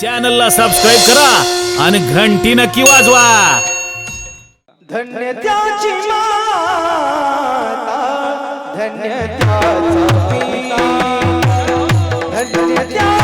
चॅनलला सबस्क्राईब करा आणि घंटी नक्की वाजवा. धन्य त्याची माता धन्य त्याचा पिता धन्य त्या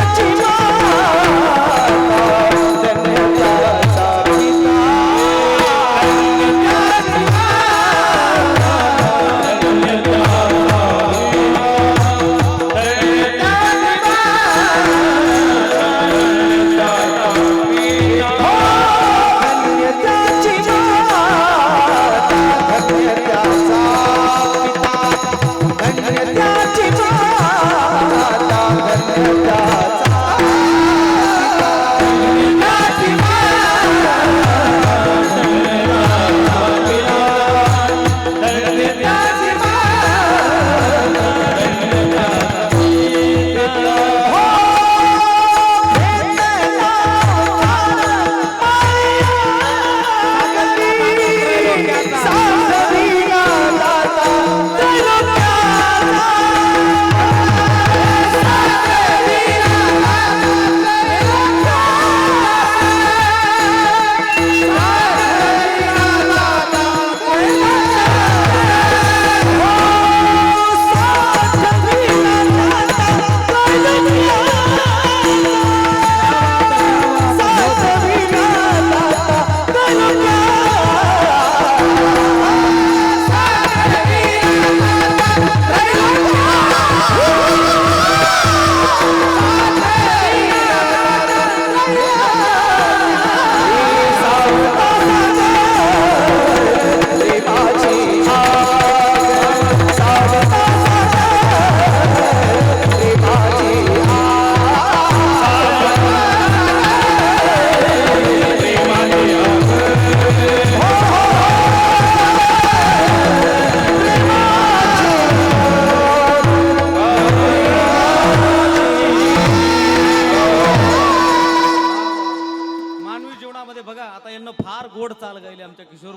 मध्ये बघा आता यांना फार गोड चाल गायली आमच्या किशोर